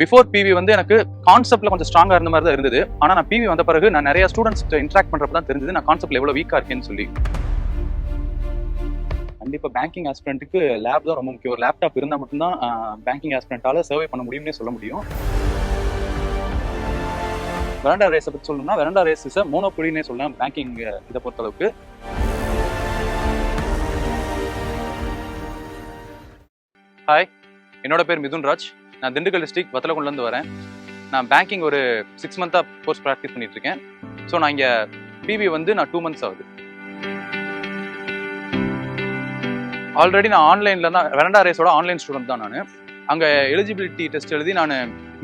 Before PV வந்து எனக்கு கான்செப்ட்ல கொஞ்சம் ஸ்ட்ராங்கா இருந்த மாதிரி தான் இருந்தது. ஆனா நான் பிவி வந்த பிறகு நான் நிறைய ஸ்டூடெண்ட்ஸ் இன்ட்ராக்ட் பண்றப்ப தான் தெரிஞ்சது நான் கான்செப்ட்ல எவ்வளவு வீக்கா இருக்கேன்னு சொல்லி. கண்டிப்பா பேங்கிங் ஆஸ்பிரண்ட்டுக்கு லேப் தான் ரொம்ப முக்கியம். ஒரு லேப்டாப் இருந்தால் மட்டும்தான் பேங்கிங் ஆஸ்பிரண்டால சர்வே பண்ண முடியும்னே சொல்ல முடியும். வெரண்டா ரேஸை பற்றி சொல்லணும்னா வெரண்டா ரேஸ் இஸ் மோனோபொலினே சொல்லலாம் பேங்கிங் இதை பொறுத்தளவுக்கு. ஹாய் என்னோட பேர் மிதுன் ராஜ் நான் திண்டுக்கல் டிஸ்ட்ரிக்ட் வத்தலகுண்ட்லேருந்து வரேன். நான் பேங்கிங் ஒரு சிக்ஸ் மந்த்தாக கோர்ஸ் ப்ராக்டிஸ் பண்ணிட்டு இருக்கேன் ஸோ நான் இங்கே பிவி வந்து நான் டூ மந்த்ஸ் ஆகுது. ஆல்ரெடி நான் ஆன்லைனில் தான் வெரண்டா ரேஸோட ஆன்லைன் ஸ்டூடெண்ட் தான் நான். அங்கே எலிஜிபிலிட்டி டெஸ்ட் எழுதி நான்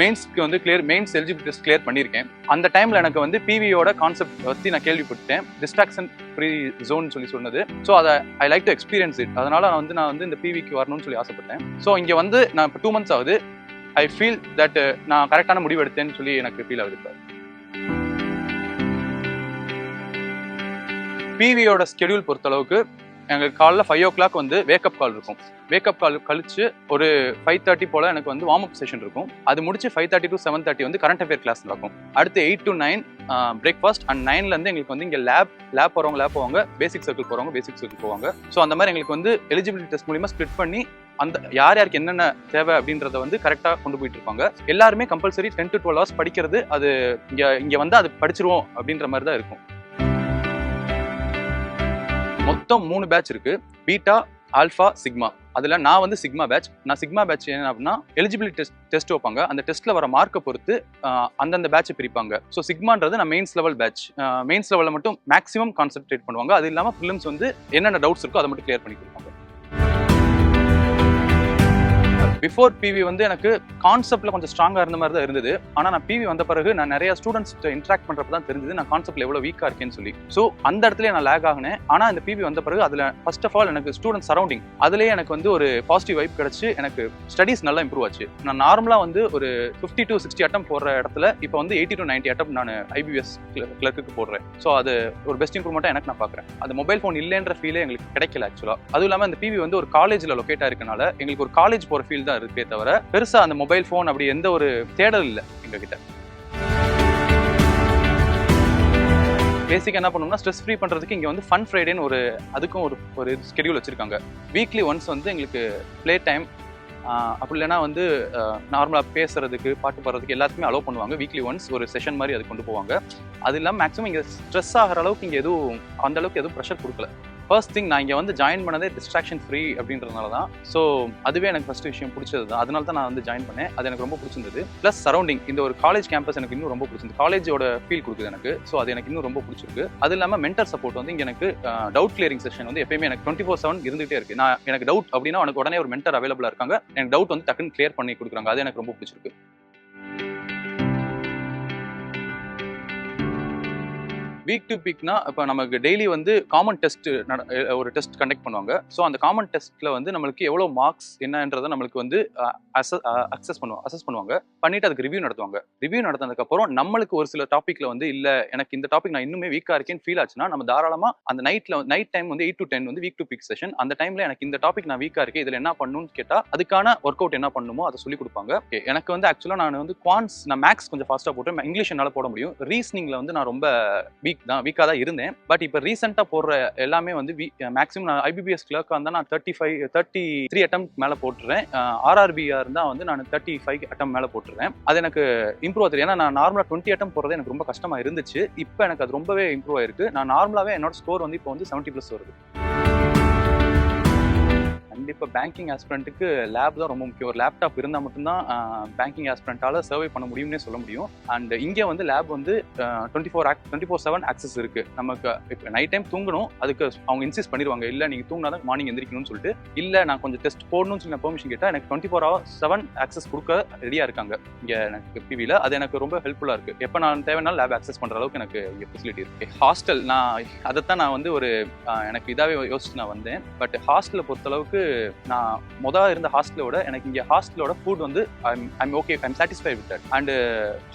மெயின்ஸ்க்கு வந்து clear mains eligibility test clear பண்ணியிருக்கேன். அந்த டைமில் எனக்கு வந்து பிவியோட கான்செப்ட் பற்றி நான் கேள்விப்பட்டேன். டிஸ்ட்ராக்ஷன் ஃப்ரீ ஜோன் சொல்லி சொன்னது. ஸோ அதை I like to experience it அதனால் நான் வந்து நான் வந்து இந்த பிவிக்கு வரணும்னு சொல்லி ஆசைப்பட்டேன். ஸோ இங்கே வந்து நான் இப்போ டூ மந்த்ஸ் ஆகுது. ஐ ஃபீல் தட் நான் கரெக்டான முடிவு எடுத்தேன்னு சொல்லி எனக்கு ஃபீல் ஆகுது இப்போ பிவியோட ஸ்கெடியூல் பொறுத்தளவுக்கு எங்கள் காலைல ஃபைவ் ஓ கிளாக் வந்து வேக்கப் கால் இருக்கும். வேக்கப் கால் கழிச்சு ஒரு ஃபைவ் தேர்ட்டி போல் எனக்கு வந்து வார்ம் அப் செஷன் இருக்கும். அது முடிச்சு five thirty to seven thirty வந்து கரண்ட் அஃபேர் கிளாஸ் நடக்கும். அடுத்து eight to nine breakfast and நைன்லேருந்து எங்களுக்கு வந்து இங்கே லேப் லேப் போகிறவங்க லேப் போவாங்க. பேசிக் சர்க்கிள் போகிறவங்க பேசிக் சர்க்கிள் போவாங்க. ஸோ அந்த மாதிரி எங்களுக்கு வந்து எலிஜிபிலிட்டி டெஸ்ட் மூலியமாக ஸ்ப்ளிட் பண்ணி அந்த யார் யாருக்கு என்னென்ன தேவை அப்படின்றத வந்து கரெக்டாக கொண்டு போயிட்டு இருப்பாங்க. எல்லாருமே compulsory ten to twelve hours படிக்கிறது அது இங்கே இங்கே வந்து அது படிச்சிருவோம் அப்படின்ற மாதிரி தான் இருக்கும். மொத்தம் மூணு பேட்ச் இருக்கு. பீட்டா ஆல்ஃபா சிக்மா அதில் நான் வந்து சிக்மா பேட்ச் நான் சிக்மா பேட்ச் என்ன அப்படின்னா எலிஜிபிலிட்டி டெஸ்ட் டெஸ்ட் வைப்பாங்க. அந்த டெஸ்ட்டில் வர மார்க்கை பொறுத்து அந்தந்த பேட்சை பிரிப்பாங்க. ஸோ சிக்மான்றது நான் மெயின்ஸ் லெவல் பேட்ச் மெயின்ஸ் லெவலில் மட்டும் மேக்ஸிமம் கான்சென்ட்ரேட் பண்ணுவாங்க. அது இல்லாமல் ஃபிலிம்ஸ் வந்து என்னென்ன டவுட்ஸ் இருக்கோ அதை மட்டும் கிளியர் பண்ணி கொடுப்பாங்க. பிஃபோர் பிவி வந்து எனக்கு கான்செப்ட்ல கொஞ்சம் ஸ்ட்ராங்கா இருந்த மாதிரி தான் இருந்தது. ஆனா நான் பிவி வந்த பிறகு நான் நிறைய ஸ்டூடெண்ட்ஸ் இன்ட்ராக்ட் பண்றப்ப தான் தெரிஞ்சது நான் கான்செப்ட்ல எவ்வளவு வீக்கா இருக்கேன்னு சொல்லி. ஸோ அந்த இடத்துல நான் லேக் ஆகினேன். ஆனா இந்த பிவி வந்த பிறகு அதுல ஃபர்ஸ்ட் ஆஃப் ஆல் எனக்கு ஸ்டூடெண்ட் சரௌண்டிங் அதுலேயே எனக்கு வந்து ஒரு பாசிட்டிவ் வைப் கிடைச்சு எனக்கு ஸ்டடீஸ் நல்லா இம்ப்ரூவ் ஆச்சு. நான் நார்மலா வந்து ஒரு ஃபிஃப்டி டு சிக்ஸ்டி அட்டம் போடுற இடத்துல இப்போ வந்து எயிட்டி டு நைன்டி அட்டம் நான் ஐபிஎஸ் கிளர்க்கு போடுறேன். ஸோ அது ஒரு பெஸ்ட் இம்ப்ரூவ்மெண்ட்டாக எனக்கு நான் பார்க்குறேன் அந்த மொபைல் ஃபோன் இல்லைன்ற ஃபீலே எங்களுக்கு கிடைக்கல ஆக்சுவலாக அதுவும் இல்லாமல் அந்த பிவி வந்து ஒரு காலேஜில் லொக்கேட் இருக்கனால எங்களுக்கு ஒரு காலேஜ் போகிற ஃபீல் தான் இருக்கே தவிர பெருசாக அந்த மொபைல் ஃபோன் அப்படி எந்த ஒரு தேடல் இல்லை எங்ககிட்ட. பேசிக் என்ன பண்ணோம்னா ஸ்ட்ரெஸ் ஃப்ரீ பண்ணுறதுக்கு இங்கே வந்து ஃபன் ஃப்ரைடேன்னு ஒரு அதுக்கும் ஒரு ஒரு ஸ்கெடியூல் வச்சுருக்காங்க. வீக்லி ஒன்ஸ் வந்து எங்களுக்கு ப்ளே டைம் அப்படி இல்லைன்னா வந்து நார்மலாக பேசுறதுக்கு பாட்டு பாடுறதுக்கு எல்லாத்துக்குமே அலோவ் பண்ணுவாங்க. வீக்லி ஒன்ஸ் ஒரு செஷன் மாதிரி அது கொண்டு போவாங்க. அது இல்லாமல் மேக்ஸிமம் இங்கே ஸ்ட்ரெஸ் ஆகிற அளவுக்கு இங்கே எதுவும் அந்த அளவுக்கு எதுவும் ப்ரெஷர் கொடுக்கல. ஃபர்ஸ்ட் திங் நான் இங்கே வந்து ஜாயின் பண்ணதே டிஸ்ட்ராக்ஷன் ஃப்ரீ அப்படின்றதுனால தான். ஸோ அதுவே எனக்கு ஃபர்ஸ்ட் விஷயம் பிடிச்சது தான். அதனால தான் நான் வந்து ஜாயின் பண்ணேன். அது எனக்கு ரொம்ப பிடிச்சிருந்தது. ப்ளஸ் சரௌண்டிங் இந்த ஒரு காலேஜ் கேம்பஸ் எனக்கு இன்னும் ரொம்ப பிடிச்சிருந்து காலேஜோட ஃபீல் கொடுக்குது எனக்கு. ஸோ அது எனக்கு இன்னும் ரொம்ப பிடிச்சிருக்கு. அது இல்லாமல் மென்டர் சப்போர்ட் வந்து இங்கே எனக்கு டவுட் கிளியரிங் செஷன் வந்து எப்பயுமே எனக்கு டுவெண்ட்டி ஃபோர் செவன் இருந்துகிட்டே இருக்கு. நான் எனக்கு டவுட் அப்படின்னா எனக்கு உடனே ஒரு மென்டர் அவைலபிளாக இருக்காங்க. எனக்கு டவுட் வந்து டக்குன்னு கிளியர் பண்ணி கொடுக்குறாங்க. அது எனக்கு ரொம்ப பிடிச்சிருக்கு. வீக் டு வீக்னா இப்போ நமக்கு டெய்லி வந்து காமன் டெஸ்ட் ஒரு டெஸ்ட் கண்டக்ட் பண்ணுவாங்க. ஸோ அந்த காமன் டெஸ்ட்டில் வந்து நம்மளுக்கு எவ்வளோ மார்க்ஸ் என்னன்றதை நம்மளுக்கு வந்து அக்சஸ் பண்ணுவாங்க அசஸ் பண்ணுவாங்க. பண்ணிட்டு அதுக்கு ரிவ்யூ நடத்துவாங்க. ரிவ்யூ நடத்தினதுக்கப்புறம் நம்மளுக்கு ஒரு சில டாப்பிக்கில் வந்து இல்லை எனக்கு இந்த டாபிக் நான் இன்னுமே வீக்காக இருக்கேன்னு ஃபீல் ஆச்சுன்னா நம்ம தாராளமாக அந்த நைட்டில் நைட் டைம் வந்து எயிட் டு டென் வந்து வீக் டு வீக் செஷன் அந்த டைமில் எனக்கு இந்த டாபிக் நான் வீக்காக இருக்கேன் இதில் என்ன பண்ணணும்னு கேட்டால் அதுக்கான ஒர்க் அவுட் என்ன பண்ணணுமோ அதை சொல்லி கொடுப்பாங்க. எனக்கு வந்து ஆக்சுவலாக நான் வந்து குவான்ஸ் நான் மேக்ஸ் கொஞ்சம் ஃபாஸ்ட்டாக போட்டு இங்கிலீஷ் என்னால் போட முடியும். ரீசனிங்கில் வந்து நான் ரொம்ப வீக் தான் வீக்காக தான் இருந்தேன். பட் இப்போ ரீசெண்டாக போடுற எல்லாமே வந்து மேக்ஸிமம் நான் ஐபிபிஎஸ் கிளர்க்காக இருந்தால் நான் thirty five thirty three attempt மேலே போட்டுறேன் ஆர்ஆர்பியாக இருந்தால் வந்து நான் தேர்ட்டி ஃபைவ் அட்டம் மேலே போட்டுறேன் அது எனக்கு இம்ப்ரூவ் ஆகுது. ஏன்னா நான் நார்மலாக டுவெண்ட்டி அட்டம் போடுறது எனக்கு ரொம்ப கஷ்டமாக இருந்துச்சு. இப்போ எனக்கு அது ரொம்பவே இம்ப்ரூவ் ஆயிருக்கு. நான் நார்மலாகவே என்னோட ஸ்கோர் வந்து இப்போ வந்து செவன்ட்டி ப்ளஸ் வருது. கண்டிப்பாக பேங்கிங் ஆஸ்பிரண்ட்டுக்கு லேப் தான் ரொம்ப முக்கியம். ஒரு லேப்டாப் இருந்தால் மட்டும்தான் பேங்கிங் ஆஸ்பிரண்ட்டால் சர்வே பண்ண முடியும்னே சொல்ல முடியும். அண்ட் இங்கே வந்து லேப் வந்து டுவெண்ட்டி ஃபோர் ஆக் டுவெண்ட்டி ஃபோர் செவன் ஆக்சஸ் இருக்குது நமக்கு இப்போ நைட் டைம் தூங்கணும் அதுக்கு அவங்க இன்சிஸ்ட் பண்ணிடுவாங்க. இல்லை நீங்கள் தூங்கினா தான் மார்னிங் எந்திரிக்கணும்னு சொல்லிட்டு. இல்லை நான் கொஞ்சம் டெஸ்ட் போடணும்னு சொல்லி நான் பெர்மிஷன் கேட்டால் எனக்கு twenty four hour seven access கொடுக்க ரெடியாக இருக்காங்க. இங்கே எனக்கு பிவியில் அது எனக்கு ரொம்ப ஹெல்ப்ஃபுல்லாக இருக்குது எப்போ நான் தேவைனாலும் லேப் ஆக்சஸ் பண்ணுற அளவுக்கு எனக்கு இங்கே ஃபெசிலிட்டி இருக்குது ஹாஸ்டல் நான் அதைத்தான் நான் வந்து ஒரு எனக்கு இதாகவே யோசிச்சு நான் வந்தேன். பட் ஹாஸ்டலை பொறுத்தளவுக்கு நான் மொதல் இருந்த ஹாஸ்டலோட எனக்கு இங்கே ஹாஸ்டலோட ஃபுட் வந்து I'm okay I'm satisfy with that and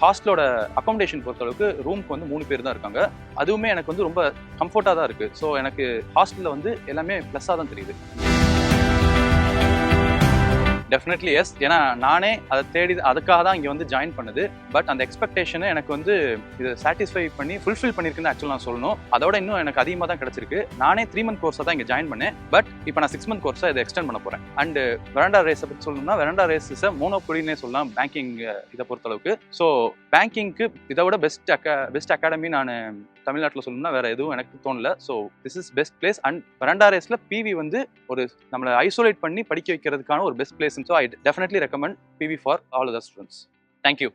ஹாஸ்டலோட accommodation பொறுத்தளவுக்கு ரூம்க்கு வந்து மூணு பேர் தான் இருக்காங்க. அதுவுமே எனக்கு வந்து ரொம்ப கம்ஃபர்ட்டாக தான் இருக்குது ஸோ எனக்கு ஹாஸ்டலில் வந்து எல்லாமே ப்ளஸ்ஸாக தான் தெரியுது. டெஃபினெட்லி எஸ் ஏன்னா நானே அதை தேடி அதுக்காக தான் இங்கே வந்து ஜாயின் பண்ணது. பட் அந்த எக்ஸ்பெக்டேஷனை எனக்கு வந்து இதை சாட்டிஸ்ஃபை பண்ணி ஃபுல்ஃபில் பண்ணியிருக்குன்னு ஆக்சுவலாக நான் சொல்லணும். அதோட இன்னும் எனக்கு அதிகமாக தான் கிடச்சிருக்கு. நானே த்ரீ மந்த் கோர்ஸாக தான் இங்கே ஜாயின் பண்ணேன். பட் இப்போ நான் சிக்ஸ் மந்த் கோர்ஸாக இதை எக்ஸ்டெண்ட் பண்ண போகிறேன் அண்ட் வெரண்டா ரேஸை பற்றி சொல்லணும்னா வெரண்டா ரேஸ் இஸ் மோனோபொலினே சொல்லலாம் பேங்கிங் இதை பொறுத்தளவுக்கு. ஸோ பேங்கிங்க்கு இதை விட பெஸ்ட் அக்கா பெஸ்ட் அகாடமி நான் தமிழ்நாட்டில் சொல்லணும்னா வேற எதுவும் எனக்கு தோணல. So this is best place and veranda ரேஸ்ல பிவி வந்து ஒரு நம்மளை ஐசோலேட் பண்ணி படிக்க வைக்கிறதுக்கான ஒரு best place so I definitely recommend PV for all other students thank you